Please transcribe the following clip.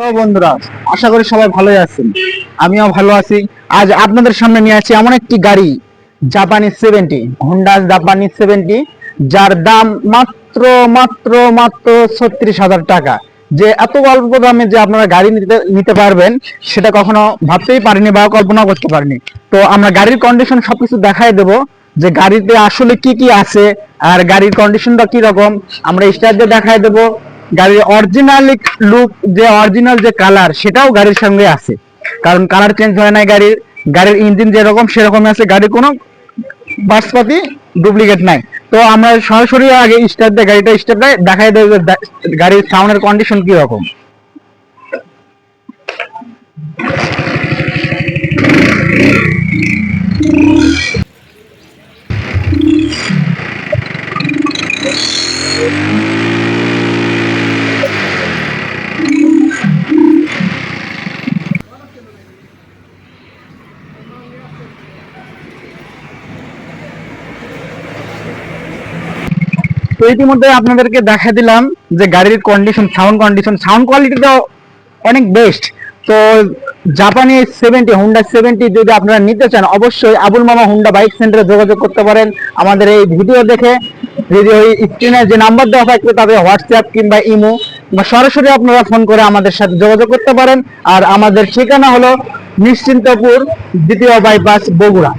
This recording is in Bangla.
হ্যালো বন্ধুরা, আশা করি সবাই ভালোই আছেন। আমিও ভালো আছি। আজ আপনাদের সামনে নিয়ে আসছি এমন একটি গাড়ি জাপানি সেভেন্টি হোন্ডা জাপানি সেভেন্টি যার দাম মাত্র মাত্র মাত্র ছত্রিশ হাজার টাকা। যে এত অল্প দামে যে আপনারা গাড়ি নিতে নিতে পারবেন, সেটা কখনো ভাবতেই পারিনি বা কল্পনা করতে পারিনি। তো আমরা গাড়ির কন্ডিশন সবকিছু দেখাই দেবো, যে গাড়িতে আসলে কি কি আছে, আর গাড়ির কন্ডিশনটা কি রকম, আমরা স্টার দিয়ে দেখাই দেবো। গাড়ির অরিজিনাল লুক যে অরিজিনাল যে কালার সেটাও গাড়ির সঙ্গে আছে। কারণ কালার চেঞ্জ হয় না গাড়ির গাড়ির ইঞ্জিন যেরকম সেরকম আছে, গাড়ির কোনো বাসপাতি ডুপ্লিকেট নাই। তো আমরা সরাসরি আগে স্টার্ট দিয়ে গাড়িটা স্টার্ট দেয় দেখাই দেবো গাড়ির সাউন্ডের কন্ডিশন কি তো ইতিমধ্যে আপনাদেরকে দেখা দিলাম যে গাড়ির কন্ডিশন সাউন্ড কন্ডিশন সাউন্ড কোয়ালিটিটা অনেক বেস্ট তো জাপানি সেভেন্টি হুন্ডা সেভেন্টি যদি আপনারা নিতে চান, অবশ্যই আবুল মামা হুন্ডা বাইক সেন্টারে যোগাযোগ করতে পারেন। আমাদের এই ভিডিও দেখে যদি ওই স্ক্রিনে যে নাম্বার দেওয়া থাকবে তাদের হোয়াটসঅ্যাপ কিংবা ইমো বা সরাসরি আপনারা ফোন করে আমাদের সাথে যোগাযোগ করতে পারেন। আর আমাদের ঠিকানা হলো নিশ্চিন্তপুর দ্বিতীয় বাইপাস বগুড়া।